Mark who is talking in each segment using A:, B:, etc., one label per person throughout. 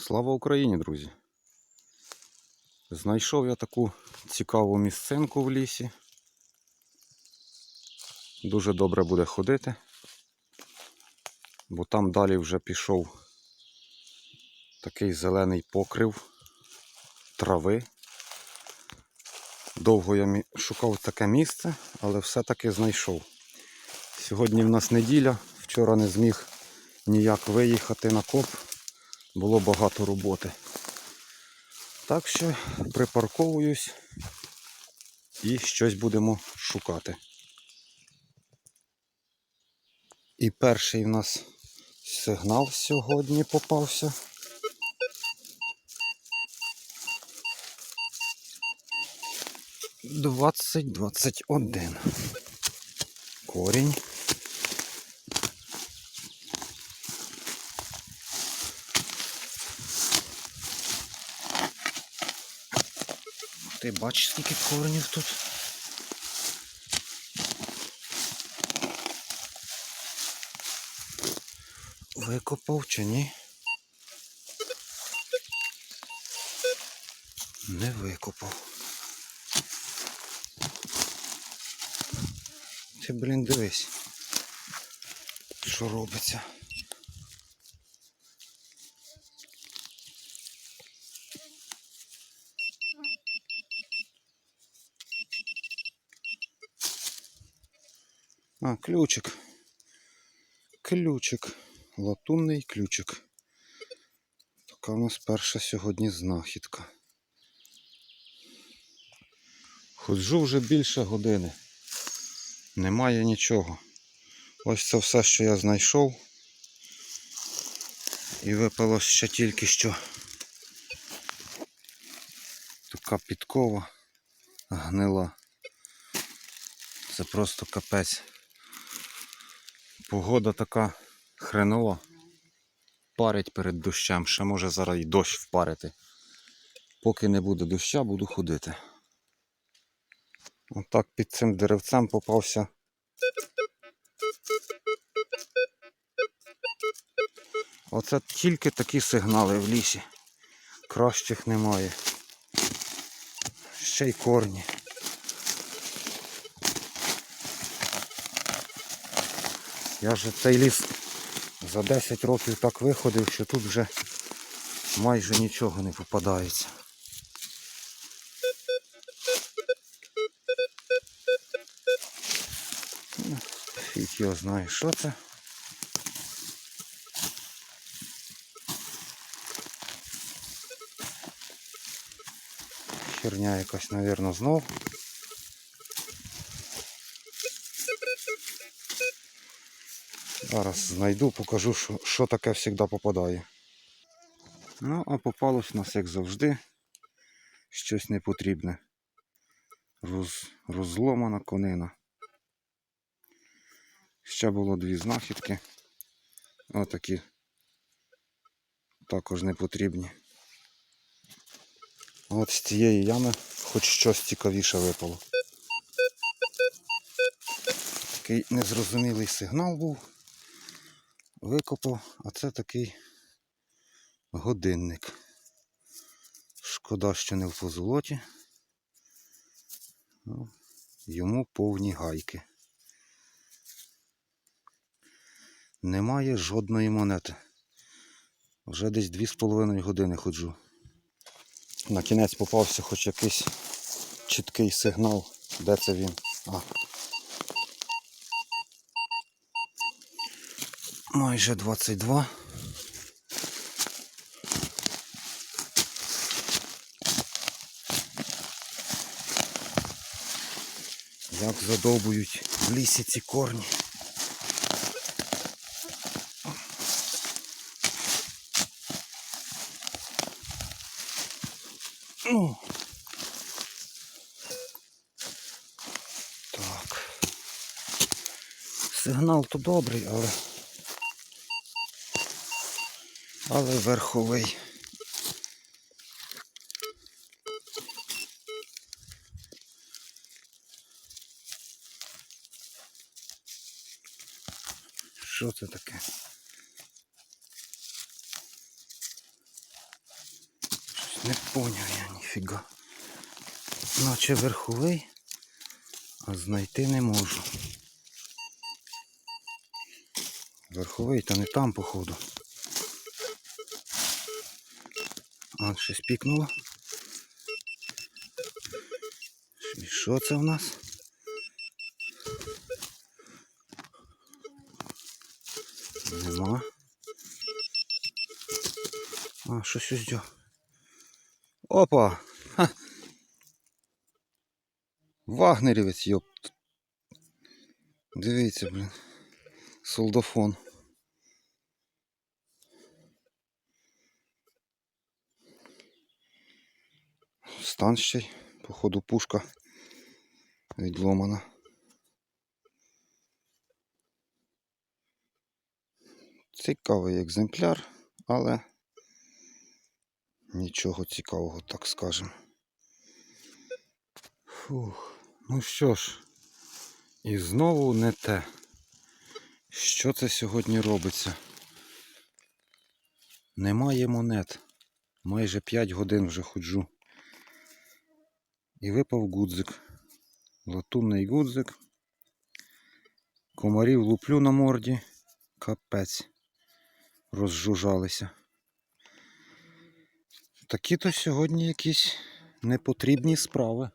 A: Слава Україні, друзі! Знайшов я таку цікаву місцинку в лісі. Дуже добре буде ходити, бо там далі вже пішов такий зелений покрив трави. Довго я шукав таке місце, але все-таки знайшов. Сьогодні в нас неділя, вчора не зміг ніяк виїхати на коп було багато роботи. Так що припарковуюсь і щось будемо шукати. І перший в нас сигнал сьогодні попався. Двадцять двадцять один. Корінь. Ти бачиш, скільки коренів тут? Викопав чи ні? Не викопав. Ти, блін, дивись, що робиться. А, ключик. Ключик. Латунний ключик. Така у нас перша сьогодні знахідка. Ходжу вже більше години. Немає нічого. Ось це все, що я знайшов. І випало ще тільки що. Така підкова гнила. Це просто капець. Погода така хренова. Парить перед дощем. Ще може зараз і дощ впарити. Поки не буде доща, буду ходити. Отак під цим деревцем попався. Оце тільки такі сигнали в лісі. Кращих немає. Ще й корні. Я ж цей ліс за 10 років так виходив, що тут вже майже нічого не попадається. Ну, Фіг його знає, що це. Херня якась, мабуть, знов. Зараз знайду, покажу, що, що таке завжди попадає. Ну, а попалось у нас, як завжди, щось непотрібне. Роз, розломана конина. Ще було дві знахідки. Отакі. Також непотрібні. От з цієї ями хоч щось цікавіше випало. Такий незрозумілий сигнал був. Викопав, а це такий годинник. Шкода, що не в позолоті. Ну, Йому повні гайки. Немає жодної монети. Вже десь 2,5 години ходжу. На кінець попався хоч якийсь чіткий сигнал. Де це він? А. Майже 22. Як задовбують в лісі ці корні. Ну. Так. Сигнал то добрий, але. Але верховий. Що це таке? Щось Не поняв я ніфіга. Наче верховий, а знайти не можу. Верховий, та не там, походу. А, щось пікнуло. Що це в нас? Нема. А, щось ось. дьо. Опа! Ха. Вагнерівець, йопт. Дивіться, блін. Солдафон. Стан ще й, походу, пушка відломана. Цікавий екземпляр, але нічого цікавого, так скажемо. Фух. Ну що ж, і знову не те. Що це сьогодні робиться? Немає монет. Майже 5 годин вже ходжу. І випав гудзик. Латунний гудзик. Комарів луплю на морді. Капець. Розжужалися. Такі-то сьогодні якісь непотрібні справи.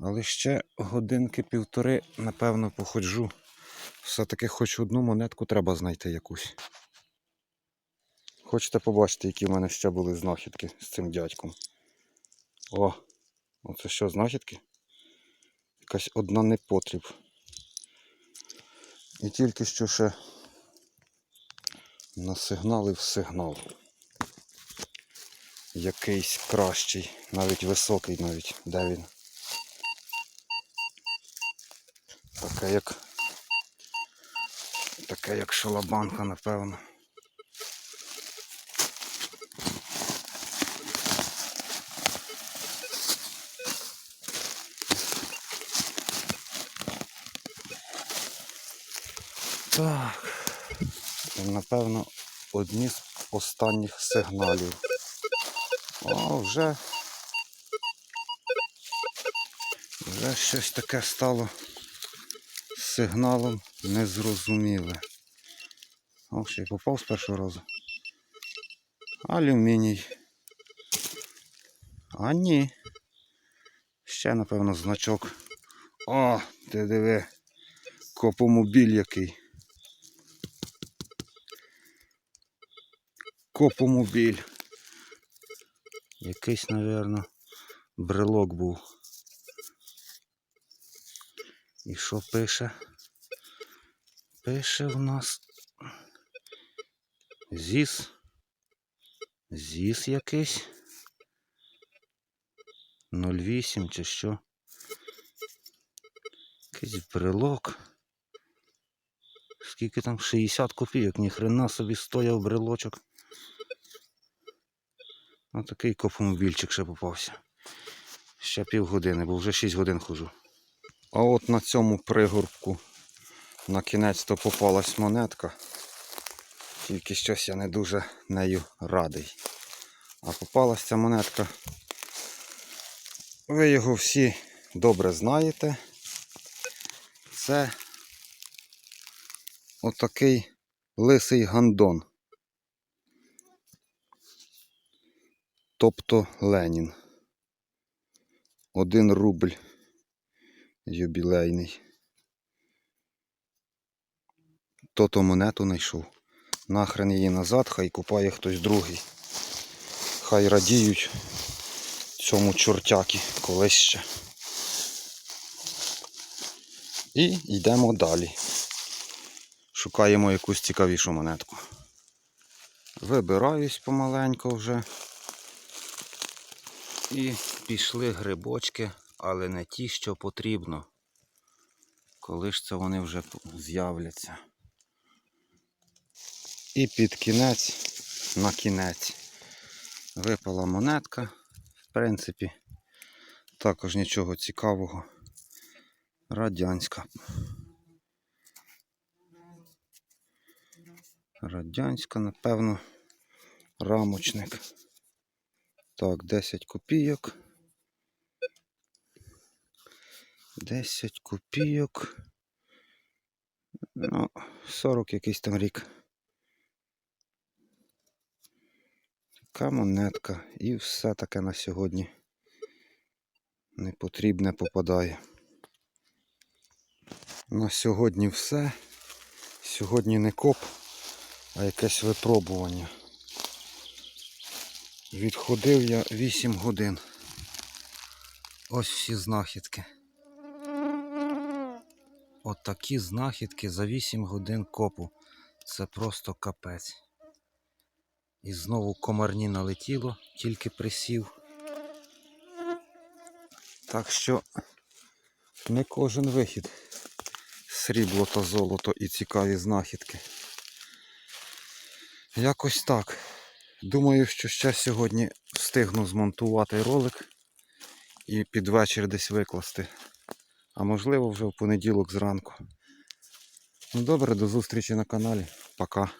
A: Але ще годинки півтори, напевно, походжу. Все-таки хоч одну монетку треба знайти якусь. Хочете побачити, які в мене ще були знахідки з цим дядьком. О, оце що, знахідки? Якась одна непотріб. І тільки що ще насигналив сигнал. Якийсь кращий, навіть високий навіть. Де він? Таке як. Таке як шалабанка, напевно. Так. Напевно, одні з останніх сигналів. О, вже. Вже щось таке стало сигналом незрозуміле. О, ще й попав з першого разу. Алюміній. А ні. Ще, напевно, значок. О, ти диви. Копомобіль який. Копомобіль. Якийсь, напевно, брелок був. І що пише? Пише в нас ЗІС. ЗІС якийсь. 08 чи що. Якийсь брелок. Скільки там 60 копійок, ніхрена собі стояв брелочок. Ось такий копомобільчик ще попався. Ще півгодини, бо вже 6 годин хожу. А от на цьому пригорбку на кінець то попалась монетка. Тільки щось я не дуже нею радий. А попалась ця монетка. Ви його всі добре знаєте. Це отакий лисий гандон. Тобто Ленін. Один рубль юбілейний. То-то монету знайшов. Нахрен її назад, хай купає хтось другий. Хай радіють цьому чортяки колись ще. І йдемо далі. Шукаємо якусь цікавішу монетку. Вибираюсь помаленько вже. І пішли грибочки, але не ті, що потрібно. Коли ж це вони вже з'являться. І під кінець, на кінець, випала монетка. В принципі, також нічого цікавого. Радянська. Радянська, напевно, рамочник. Так, 10 копійок. 10 копійок. Ну, 40 якийсь там рік. Така монетка. І все таке на сьогодні непотрібне попадає. На сьогодні все. Сьогодні не коп, а якесь випробування. Відходив я 8 годин. Ось всі знахідки. От такі знахідки за 8 годин копу. Це просто капець. І знову комарні налетіло, тільки присів. Так що не кожен вихід. Срібло та золото і цікаві знахідки. Якось так. Думаю, що ще сьогодні встигну змонтувати ролик і під вечір десь викласти. А можливо вже в понеділок зранку. Ну добре, до зустрічі на каналі. Пока.